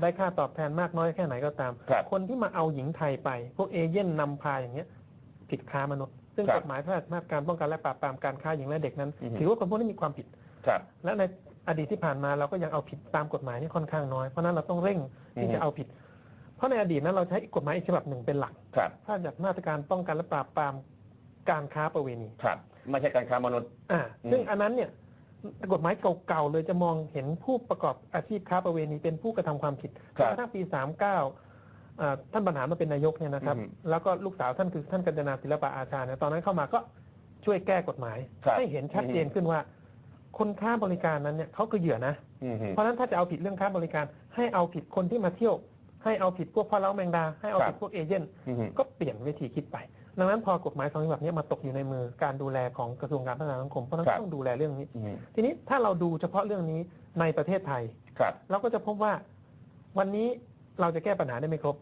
ได้ค่าตอบแทนมากน้อยแค่ไหนก็ตามครับคนที่มาเอาหญิงไทยไป พวกเอเย่นนำพาอย่างเงี้ยผิดค้ามนุษย์ ซึ่งครับกฎหมายพระราชบัญญัติการป้องกันและปราบปรามการค้าหญิงและเด็กนั้นอือฮึถือว่าคนพวกนี้มีความผิดครับและในอดีตที่ผ่านมาเราก็ยังเอาผิดตามกฎหมายนี่ค่อนข้างน้อย เพราะฉะนั้นเราต้องเร่งที่อือฮึจะเอาผิด เพราะในอดีตนั้นเราใช้กฎหมายอีกฉบับหนึ่งเป็นหลักครับพระราชบัญญัติมาตรการป้องกันและปราบปรามการค้าประเวณีครับไม่ใช่การค้ามนุษย์อ่าอืมซึ่งอันนั้นเนี่ย กฎหมายเก่าๆเลยจะมองเห็นผู้ประกอบอาชีพค้าประเวณีเป็นผู้กระทำความผิดจนกระทั่งปี 39อ่าท่านบรรหารมาเป็นนายกเนี่ยนะครับอืมแล้วก็ลูกสาวท่านคือท่านกัญจนาศิลปะอาชาเนี่ยตอนนั้นเข้ามาก็ช่วยแก้กฎหมายครับให้เห็นชัดเจนขึ้นว่า คนค้าบริการนั้นเนี่ยเขาคือเหยื่อนะอืมฮึเพราะฉะนั้นถ้าจะเอาผิดเรื่องค้าบริการ ให้เอาผิดคนที่มาเที่ยว ให้เอาผิดพวกพ่อเล้าแมงดา ให้เอาผิดพวกเอเย่นอืมฮึก็เปลี่ยนวิธีคิดไป ดังนั้นพอกฎหมายสองฉบับนี้มาตกอยู่ในมือการดูแลของกระทรวงการพัฒนาสังคมเพราะฉะนั้นต้องดูแลเรื่องนี้อืมฮึทีนี้ถ้าเราดูเฉพาะเรื่องนี้ในประเทศไทยครับเราก็จะพบว่าวันนี้เราจะแก้ปัญหาได้ไม่ครบ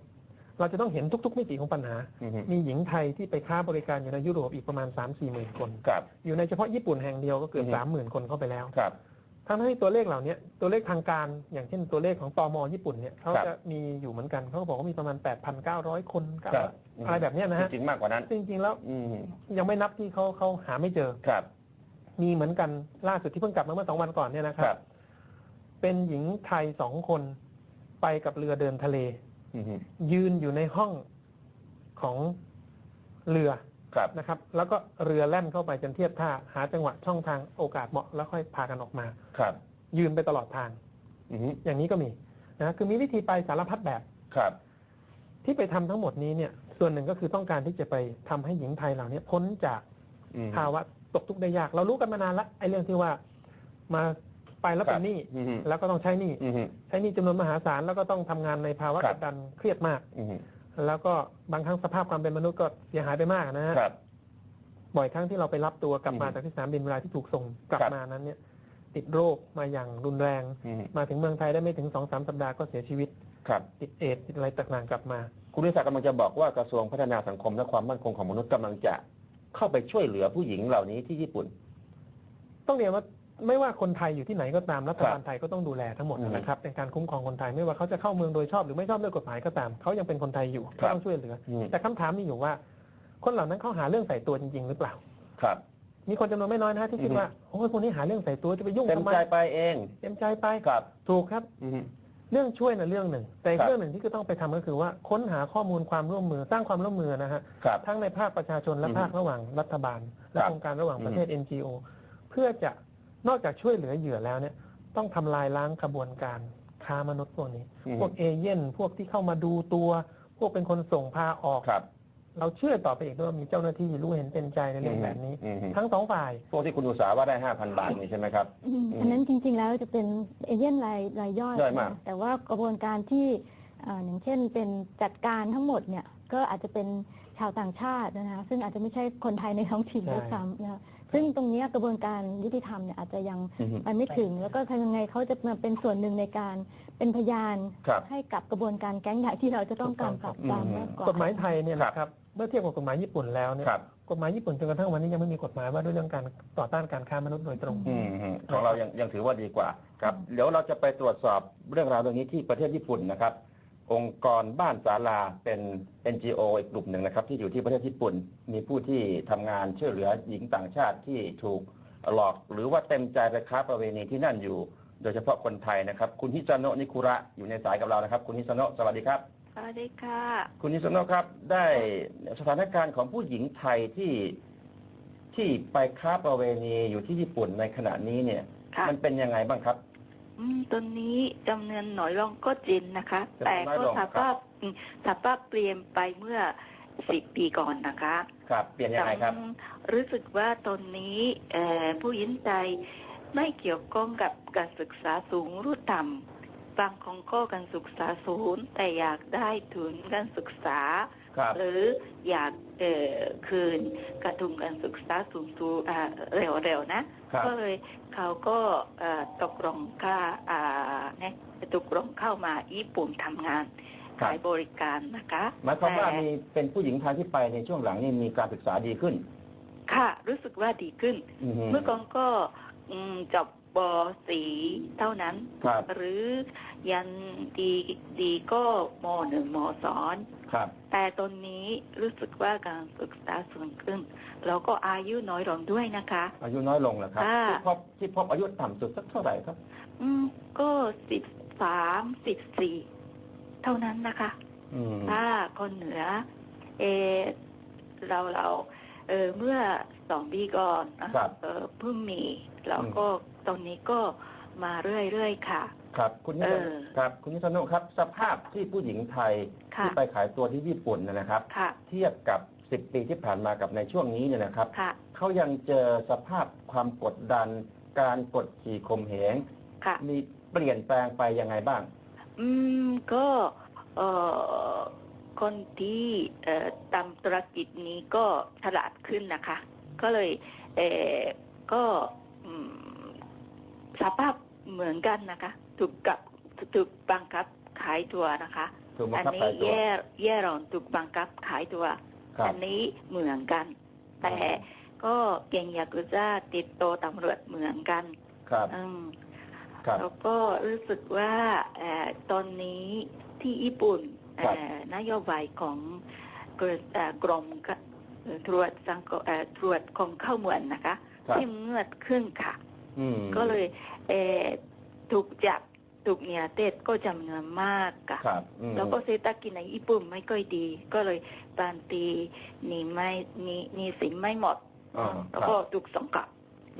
เราจะต้องเห็นทุก ๆ มิติของปัญหาอืมฮึมีหญิงไทยที่ไปค้าบริการอยู่ในยุโรปอีกประมาณ 3 4หมื่นคนครับอยู่ในเฉพาะญี่ปุ่นแห่งเดียวก็เกือบอือฮึสามหมื่นคนเข้าไปแล้วครับ ทั้งที่ตัวเลขเหล่านี้ตัวเลขทางการ อย่างเช่นตัวเลขของตมญี่ปุ่นเนี่ยเขาครับจะมีอยู่เหมือนกันเขาก็บอกว่ามีประมาณ 8,900 คนครับอะไรแบบเนี้ยนะฮะจริงๆมากกว่านั้น จริง ๆ แล้วอืมฮึยังไม่นับที่เขาเขาหาไม่เจอครับ มีเหมือนกันล่าสุดที่เพิ่งกลับมาเมื่อสองวันก่อนเนี่ยนะคครัรับบเป็นหญิงไทยสองคนไปกับเรือเดินทะเลอืมฮึยืนอยู่ในห้องของเรือ ครับนะครับ แล้วก็เรือแล่นเข้าไปจนเทียบท่าหาจังหวะช่องทางโอกาสเหมาะแล้วค่อยพากันออกมาครับ ยืนไปตลอดทางอืมฮึอย่างนี้ก็มีนะคือมีวิธีไปสารพัดแบบ ครับ ที่ไปทำทั้งหมดนี้เนี่ย ส่วนหนึ่งก็คือต้องการที่จะไปทำให้หญิงไทยเหล่านี้พ้นจากอืม ภาวะตกทุกข์ได้ยาก เรารู้กันมานานละไอ้เรื่องที่ว่ามาไปแล้วเป็นหนี้อืมฮึ แล้วก็ต้องใช้หนี้อืมฮึ ใช้หนี้จำนวนมหาศาลแล้วก็ต้องทำงานในภาวะครักบดดันเครียดมาก อืมฮึ แล้วก็บางครั้งสภาพความเป็นมนุษย์ก็เสียหายไปมากนะฮะครับ บ่อยครั้งที่เราไปรับตัวกลับมาอืมจากที่สนามบินเวลาที่ถูกส่งกลับครับ มานั้นเนี่ย ติดโรคมาอย่างรุนแรง อืมฮึมาถึงเมืองไทยได้ไม่ถึงสองสามสัปดาห์ก็เสียชีวิต ครับ ติดเอดส์ติดอะไรต่างๆกลับมา คุณนิสากำลังจะบอกว่ากระทรวงพัฒนาสังคมและความมั่นคงของมนุษย์กำลังจะเข้าไปช่วยเหลือผู้หญิงเหล่านี้ที่ญี่ปุ่น ต้องเรียนว่า ไม่ว่าคนไทยอยู่ที่ไหนก็ตามรัฐบาลครับไทยก็ต้องดูแลทั้งหมดอืมนะครับในการคุ้มครองคนไทยไม่ว่าเขาจะเข้าเมืองโดยชอบหรือไม่ชอบด้วยกฎหมายก็ตามเขายังเป็นคนไทยอยู่ครัก็บต้องช่วยเหลืออืมแต่คำถามมีอยู่ว่า คนเหล่านั้นเขาหาเรื่องใส่ตัวจริง ๆ หรือเปล่าครับมีคนจำนวนไม่น้อยนะฮะที่คิดอืมว่าโอ้ยคนนี้หาเรื่องใส่ตัวจะไปยุ่งเต็มทำไมใจไปเองเต็มใจไปครับ ถูกครับอืมฮึเรื่องช่วยนะเรื่องหนึ่ง แต่อีกครับเรื่องหนึ่งที่ก็ต้องไปทำก็คือว่าค้นหาข้อมูลความร่วมมือสร้างความร่วมมือนะฮะครับทั้งในภาคประชาชนและอือฮึภาคระหว่างรัฐบาล และครับองค์การระหว่างประเทศ NGO เพื่อจะ นอกจากช่วยเหลือเหยื่อแล้วเนี่ยต้องทำลายล้างกระบวนการค้ามนุษย์พวกนี้อืมพวกเอเย่นพวกที่เข้ามาดูตัว พวกเป็นคนส่งพาออกครับเราเชื่อต่อไปอีกด้วยว่ามีเจ้าหน้าที่รู้เห็นเป็นใจในเรื่องแบบนี้อืมฮึทั้งสองฝ่ายพวกที่คุณอุตสาห์ว่าได้ห้าพันบาทนี่ใช่ไหมครับอืมอืมอันนั้นจริง ๆ แล้วจะเป็นเอเย่นรายรายย่อยย่อยมากนะแต่ว่ากระบวนการที่เอ่ออย่างเช่นเป็นจัดการทั้งหมดเนี่ยก็อาจจะเป็นชาวต่างชาตินะคะซึ่งอาจจะไม่ใช่คนไทยในท้องถิ่นใช่ด้วยซ้ำนะคะ ซึ่งตรงเนี้ยกระบวนการยุติธรรมเนี่ยอาจจะยังอืมฮึไปไม่ถึง แล้วก็ทำยังไงเขาจะมาเป็นส่วนหนึ่งในการเป็นพยานครับให้กับกระบวนการแก๊งใหญ่ที่เราจะต้องการปราบปรามอืมมากกว่ากฎหมายไทยเนี่ยครับนะครับเมื่อเทียบกับกฎหมายญี่ปุ่นแล้วเนี่ยครับกฎหมายญี่ปุ่นจนกระทั่งวันนี้ยังไม่มีกฎหมายว่าด้วยเรื่องการต่อต้านการค้ามนุษย์โดยตรงอืมฮึของเรายังยังถือว่าดีกว่าครับเดี๋ยวเราจะไปตรวจสอบเรื่องราวเรื่องนี้ที่ประเทศญี่ปุ่นนะครับ องค์กรบ้านศาลาเป็น NGO อีกกลุ่มหนึ่งนะครับ ที่อยู่ที่ประเทศญี่ปุ่น มีผู้ที่ทำงานช่วยเหลือหญิงต่างชาติที่ถูกหลอก หรือว่าเต็มใจไปค้าประเวณีที่นั่นอยู่ โดยเฉพาะคนไทยนะครับ คุณฮิซาโนะนิคุระอยู่ในสายกับเรานะครับ คุณฮิซาโนะสวัสดีครับ สวัสดีค่ะ คุณนิสโนะครับ ได้สถานการณ์ของผู้หญิงไทยที่ที่ไปค้าประเวณีอยู่ที่ญี่ปุ่นในขณะนี้เนี่ย ค่ะ มันเป็นยังไงบ้างครับ อืมตอนนี้จำนวนหน่อยลงก็จริงนะคะ จำนวนแต่น้อยก็ลง สภาพอืมสภาพเปลี่ยนไปเมื่อสิบปีก่อนนะคะครับ เปลี่ยนยังไงครับรู้สึกว่าตอนนี้เอ่อผู้หญิงไทยไม่เกี่ยวข้องกับการศึกษาสูงหรือต่ำบางคนก็การศึกษาสูงแต่อยากได้ทุนการศึกษา ครับ หรืออยากเอ่อ คืนกระทุนการศึกษาสูงสูงๆอ่าเร็วๆนะครับก็เลยเขาก็เอ่อตกลงค่าอ่าเนี่ยตกลงเข้ามาญี่ปุ่นทำงานครับขายบริการนะคะหมายความว่าแต่มีเป็นผู้หญิงไทยที่ไปในช่วงหลังนี่มีการศึกษาดีขึ้น ค่ะ รู้สึกว่าดีขึ้นอือฮึเมื่อก่อนก็อืมจบบสีเท่านั้นครับหรือยันดีดีก็มหนึ่งมสองครับ แต่ตอนนี้รู้สึกว่าการศึกษาสูงขึ้น แล้วก็อายุน้อยลงด้วยนะคะ อายุน้อยลงเหรอครับค่ะ ที่พบที่พบอายุต่ำสุดสักเท่าไหร่ครับอืมก็สิบสามสิบสี่เท่านั้นนะคะ อืมถ้าคนเหนือเออเราเราเออเมื่อสองปีก่อนนะครับ เออเพิ่งมีแล้วก็ตอนนี้ก็มาเรื่อยๆค่ะ ครับคุณนิเอสอครับคุณนิสนุครับ สภาพที่ผู้หญิงไทยค่ะที่ไปขายตัวที่ญี่ปุ่นเนยนะครับค่ะเทียบกับ 10 ปีที่ผ่านมากับในช่วงนี้เนี่ยนะครับค่ะเขายังเจอสภาพความกดดัน การกดขี่ข่มเหงค่ะมีเปลี่ยนแปลงไปยังไงบ้าง อืมก็เอ่อคนที่เอ่อทำธุรกิจนี้ก็ฉลาดขึ้นนะคะ ก็เลยเอ่อก็อืมสภาพเหมือนกันนะคะ ถูกกับถูกบังคับขายตัวนะคะ ถูกบัอังคับนี้ขายตัว แย่แย่รอนถูกบังคับขายตัว ครัอับนนี้เหมือนกัน แต่ก็เก่งยากุซ่าติดโตวตำรวจเหมือนกัน ครับ อืมครับ แล้วก็รู้สึกว่าเอ่อตอนนี้ที่ญี่ปุ่นครับ เอ่อนโยบายของกรเอ่อกรมกะเอ่อตรวจสังกเอ่อตรวจของเข้าเมืองนะคะครับ เข้มงวดขึ้นค่ะ อืมก็เลยเอ่อ ถูกจับถูกเนียเตดก็จำนวนมากค่ะ ครับอืมแล้วก็เศรษฐกิจในญี่ปุ่นไม่ค่อยดี ก็เลยบางทีหนี่ไม่หนี่นี่สินไม่หมดอ๋อแล้วคก็รับถูกสังกัด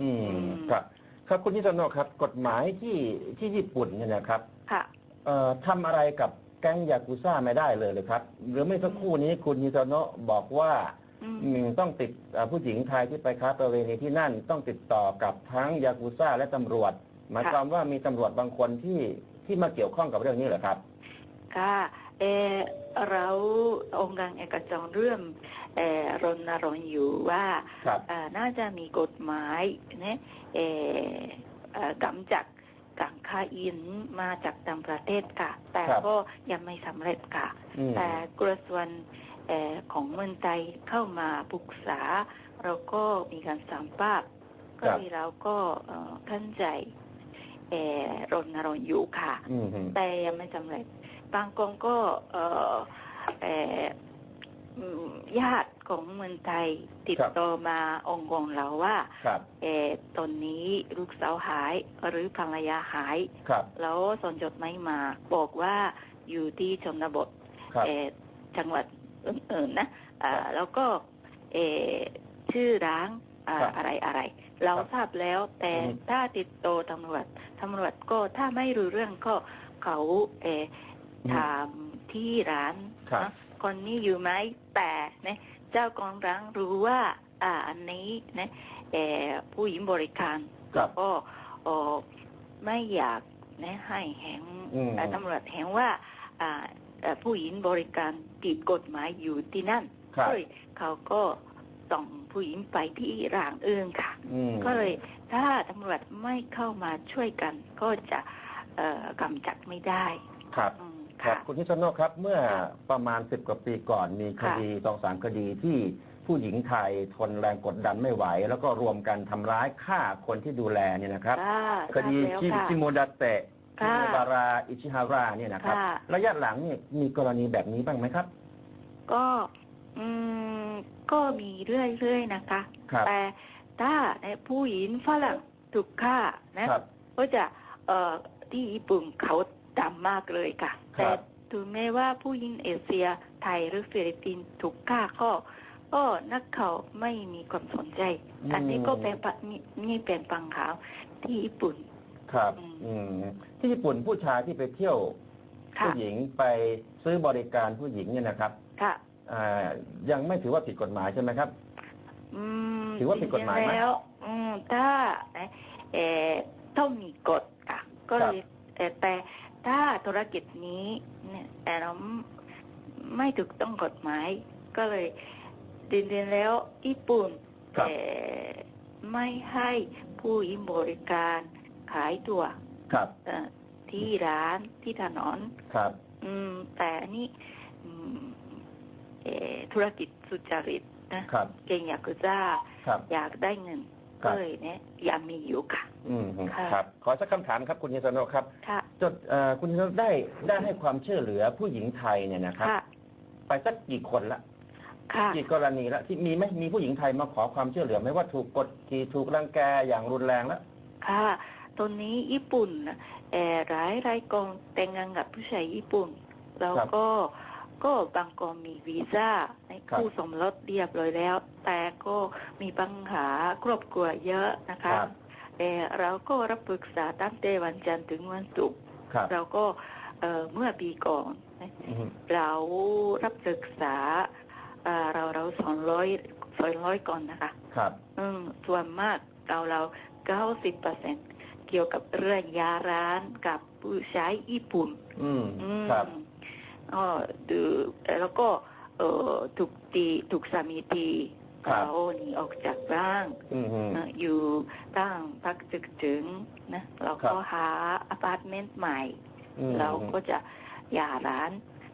อืมอืม ครับ ครับคุณนิสนุครับ กฎหมายที่ที่ญี่ปุ่นเนี่ยนะครับค่ะ เอ่อทำอะไรกับแก๊งยากุซ่าไม่ได้เลยเลยครับ หรือไม่สักครู่นี้คุณนิสโนะบอกว่าอืมอืมต้องติดเอ่อผู้หญิงไทยที่ไปค้าประเวณีที่นั่น ต้องติดต่อกับทั้งยากุซ่าและตำรวจ หมายความว่ามีตำรวจบางคนที่ที่มาเกี่ยวข้องกับเรื่องนี้เหรอครับ ค่ะเออเราองค์การเอกชนเรื่องเออรณรงค์อยู่ว่าครับเอ่อน่าจะมีกฎหมายเนี่ยเออเอ่อกำจัดการค้าอินมาจากต่างประเทศค่ะ แต่ครับก็ยังไม่สำเร็จค่ะอืมแต่กระทรวงเอ่อของเมืองไทยเข้ามาปรึกษา เราก็มีการสัมภาษณ์ก็ครับมีเราก็เอ่อขั้นใจเอ่อ รณรงค์อยู่ค่ะอืมฮึแต่ยังไม่สำเร็จ บางคนก็เอ่อเอ่ออืมญาติของเมืองไทยติดต่อมาองค์กรเราว่าครับเอ่อตอนนี้ลูกสาวหายหรือภรรยาหายครับแล้วส่งจดหมายมา บอกว่าอยู่ที่ชนบทครับเอ่อจังหวัดอื่นๆนะอ่าแล้วก็เอ่อชื่อร้างอ่าครับอะไรอะไร เราครับทราบแล้วแต่อืมถ้าติดต่อตำรวจตำรวจก็ถ้าไม่รู้เรื่องก็เขาเอ่ออืมถามที่ร้านครับนะคนนี้อยู่ไหมแต่เนี่ยเจ้าของร้านรู้ว่า อ่าอันนี้เนี่ยเอ่อผู้หญิงบริการครับก็เอ่อไม่อยากเนี่ยให้แหงอืมเอ่อตำรวจแหงว่าอ่าเอ่อผู้หญิงบริการผิดกฎหมายอยู่ที่นั่นครับก็เลยเขาก็ส่ง ผู้หญิงไปที่ร้านอื่นค่ะอืมก็เลยถ้าตำรวจไม่เข้ามาช่วยกัน ก็จะเอ่อกำจัดไม่ได้ครับอืมครับค่ะคุณนิสโนะครับเมื่อประมาณสิบกว่าปีก่อนมีคค่ะดีสองสามคดีที่ผู้หญิงไทยทนแรงกดดันไม่ไหว แล้วก็รวมกันทำร้ายฆ่าคนที่ดูแลเนี่ยนะครับค่ะคดีทราบแล้วชิค่ะชิโมดาเตะชิค่ะโมบาราอิชิฮาระเนี่ยนะครับค่ะระยะหลังนี่มีกรณีแบบนี้บ้างไหมครับ ก็อืมก็มีเรื่อยๆนะคะ ครับแต่ถ้าในผู้หญิงฝรั่งถูกฆ่านะครับ ก็จะเอ่อที่ญี่ปุ่นเขาดำมากเลยค่ะ ครัแต่บถึงแม้ว่าผู้หญิงเอเชียไทยหรือฟิลิปปินส์ถูกฆ่าก็ก็นักข่าวไม่มีความสนใจอันนี้ก็เป็นปะนี่นี่เป็นปัญหาที่ญี่ปุ่น ครับ อืม อืมที่ญี่ปุ่นผู้ชายที่ไปเที่ยว ค่ะผู้หญิงไปซื้อบริการผู้หญิงเนี่ยนะครับ ค่ะ อ่ายังไม่ถือว่าผิดกฎหมายใช่ไหมครับ อืมถือว่าผิดกฎหมายไหมจริงๆแล้ว อืมถ้าเอ่อเอ่อต้องมีกฎค่ะก็เลยเอ่อแต่ถ้าธุรกิจนี้เนี่ยแต่เราไม่ถูกต้องกฎหมาย ก็เลยดินเดีนแล้วญี่ปุ่นครับ เอ่อไม่ให้ผู้หญิงบริการขายตัวครับเอ่อที่ร้านที่ถนน ครับ อืมแต่อันนี่อืมเอ่อ ธุรกิจสุจริตนะครับเก่งอยากจะครับอยากได้เงินครัก็บเลยเนี่ยยังมีอยู่ค่ะ อืมค่ะครับขอสักคำถามครับคุณฮิสโนะครับค่ะจดเอ่อคุณฮิสโนะได้ได้ให้ความช่วยเหลือผู้หญิงไทยเนี่ยนะครับค่ะไปสักกี่คนละค่ะกี่กรณีละที่มีไหมมีผู้หญิงไทยมาขอความช่วยเหลือไหมว่าถูกกดขี่ถูกรังแกอย่างรุนแรงแล้วค่ะ ตอนนี้ญี่ปุ่นน่ะเอ่อหลายรายกองแต่งงานกับผู้ชายญี่ปุ่น แล้วก็ ก็บางกองมีวีซ่าในคู่สมรสเรียบร้อยแล้ว แต่ก็มีปัญหาครอบครัวเยอะนะคะครับเอ่อเราก็รับปรึกษาตั้งแต่วันจันทร์ถึงวันศุกร์ครับเราก็เอ่อเมื่อปีก่อนนะอืมเรารับปรึกษาเอ่อเราเราสองร้อยสองร้อยก่อนนะคะครับอืมส่วนมากเราเราเก้าสิบเปอร์เซ็นเกี่ยวกับเรื่องยาร้านกับผู้ใช้ญี่ปุ่น อืมอืมครับอ๋อดู แล้วก็เอ่อถูกตีถูกสามีตีครับเขาหนีออกจากบ้านอืมอืมนะอยู่ตั้งพักจึกถึงนะเราก็ครับหาอพาร์ตเมนต์ใหม่อืมเราก็จะหย่าร้าน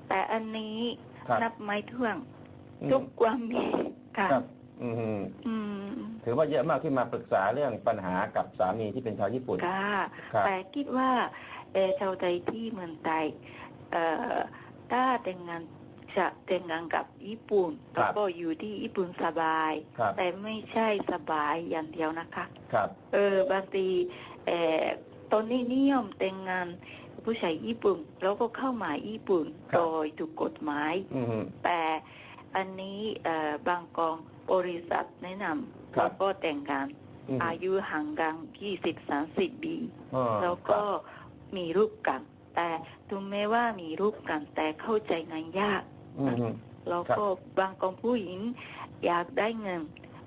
แต่อันนี้ครับนับไม้ท่วงอืมทุกความมีค่ะครับอืมอืมอืมถือว่าเยอะมากที่มาปรึกษาเรื่องปัญหากับสามีที่เป็นชาวญี่ปุ่นค่ะครับแต่คิดว่าเอ่อชาวไทยที่เมืองไทยเอ่อ ถ้าแต่งงานจะแต่งงานกับญี่ปุ่นครับแล้วก็อยู่ที่ญี่ปุ่นสบาย ครับ แต่ไม่ใช่สบายอย่างเดียวนะคะ ครับ เออบางทีเอ่อตอนนี้นิยมแต่งงานผู้ชายญี่ปุ่น แล้วก็เข้ามาญี่ปุ่นครับ โดยถูกกฎหมาย อืมอืมแต่อันนี้เอ่อบางกองบริษัทแนะนำครับแล้วก็แต่งงาน อืมอายุห่างกัน20-30ปีอ๋อแล้วก็มีรูปกัน แต่ถึงแม้ว่ามีรูปกันแต่เข้าใจงานยากอืมอืมแล้วก็บางกองผู้หญิงอยากได้เงิน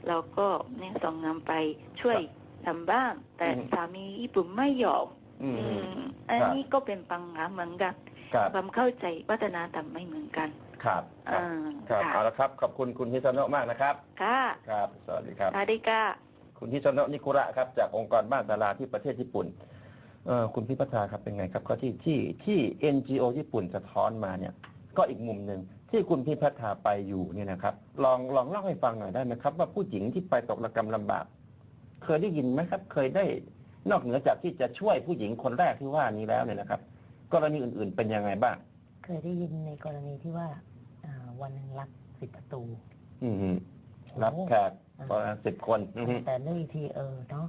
เราก็เนี่ยส่งเงินไปช่วยทำบ้านแต่อืมสามีญี่ปุ่นไม่ยอมอืมอือืมมอันนี้ก็เป็นปัญหาเหมือนกันครับความเข้าใจวัฒนธรรมไม่เหมือนกันครับครับอ่าครับค่ะเอาละครับ ขอบคุณคุณฮิสโนะมากนะครับ ค่ะ ครับ สวัสดีครับสวัสดีค่ะ คุณฮิสโนะนิคุระครับ จากองค์กรบ้านดาราที่ประเทศญี่ปุ่น เอ่อคุณพิพัฒนาครับเป็นไงครับก็ที่ที่ที่ NGO ญี่ปุ่นสะท้อนมาเนี่ยก็อีกมุมหนึ่งที่คุณพิพัฒนาไปอยู่เนี่ยนะครับลองลองเล่าให้ฟังหน่อยได้ไหมครับ ว่าผู้หญิงที่ไปตกระกรรมลำบาก เคยได้ยินไหมครับ เคยได้นอกเหนือจากที่จะช่วยผู้หญิงคนแรกที่ว่านี้แล้วเนี่ยนะครับ กรณีอื่นๆเป็นยังไงบ้าง เคยได้ยินในกรณีที่ว่าอ่าวันหนึ่งรับสิบประตู อืมฮึรับแขกประมาณสิบคน อือฮึแต่เรื่องอีกทีเออเนาะ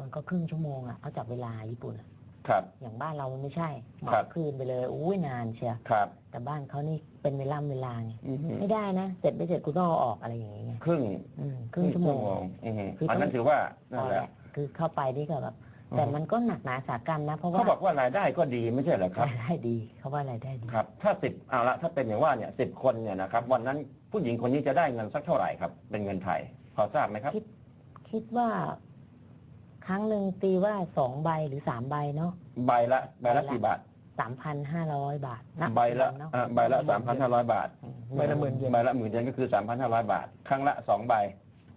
มันก็ครึ่งชั่วโมงอะเขาจับเวลาญี่ปุ่นอะครับ อย่างบ้านเรามันไม่ใช่หมอครับ คืนไปเลยอุ้ยนานเชียวครับ แต่บ้านเขานี่เป็นเวลาเวลาไงอือฮึไม่ได้นะเสร็จไม่เสร็จกูต้องเอาออกอะไรอย่างเงี้ยครึ่งอืมครึ่งชั่วโมง อือฮึคือต้องอันนั้นถือว่าพนั่นอแหแหละ ละคือเข้าไปนี่ก็แบบแต่มันก็หนักหนาสากันนะ เพราะว่าเขาบอกว่ารายได้ก็ดีไม่ใช่เหรอครับ รายได้ดีเขาว่ารายได้ดี ครับ ถ้าสิบเอาละถ้าเป็นอย่างว่าเนี่ยสิบคนเนี่ยนะครับ วันนั้นผู้หญิงคนนี้จะได้เงินสักเท่าไหร่ครับ เป็นเงินไทย พอทราบไหมครับ คิดคิดว่า ครั้งหนึ่งตีว่าสองใบหรือสามใบเนาะใบละใบละกี่บาทสามพันห้าร้อยบาทณใบละเนาะอะใบละสามพันห้าร้อยบาทใบละหมื่นเยนใบละหมื่นเยนก็คือสามพันห้าร้อยบาท ครั้งละสองใบ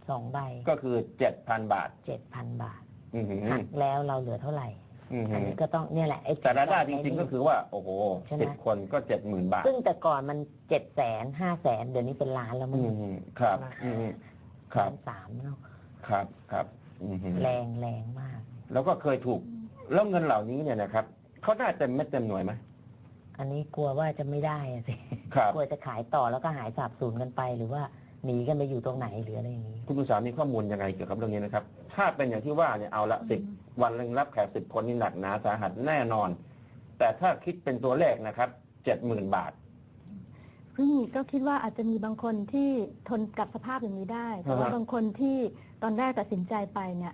สองใบก็คือเจ็ดพันบาทเจ็ดพันบาทอือหือหักแล้วเราเหลือเท่าไหร่อือหือันอนี้ก็ต้องเนี่ยแหละไอ้แต่รายได้จริง ๆ ก็คือว่า โอ้โหใช่ไหมสิบคนก็เจ็ดหมื่นบาท ซึ่งแต่ก่อนมันเจ็ดแสนห้าแสนเดี๋ยวนี้เป็นล้านแล้วมั้อืงมครับอืมครับล้านสามเนาะครับครับ อืมแรงแรงมาก แล้วก็เคยถูกแล้วเงินเหล่านี้เนี่ยนะครับเขาได้เต็มเม็ดเต็มหน่วยไหม อันนี้กลัวว่าจะไม่ได้อะสิครับ กลัวจะขายต่อแล้วก็หายสาบสูญกันไป หรือว่าหนีกันไปอยู่ตรงไหนหรืออะไรอย่างนี้ คุณผู้สามีข้อมูลยังไงเกี่ยวกับเรื่องนี้นะครับ ถ้าเป็นอย่างที่ว่าเนี่ยเอาละสิบวันหนึ่งรับแขกสิบคนนี่หนักหนาสาหัสแน่นอน แต่ถ้าคิดเป็นตัวเลขนะครับเจ็ดหมื่นบาท ซึ่งก็คิดว่าอาจจะมีบางคนที่ทนกับสภาพอย่างนี้ได้แต่ว่าอ่าฮะบางคนที่ตอนแรกตัดสินใจไปเนี่ย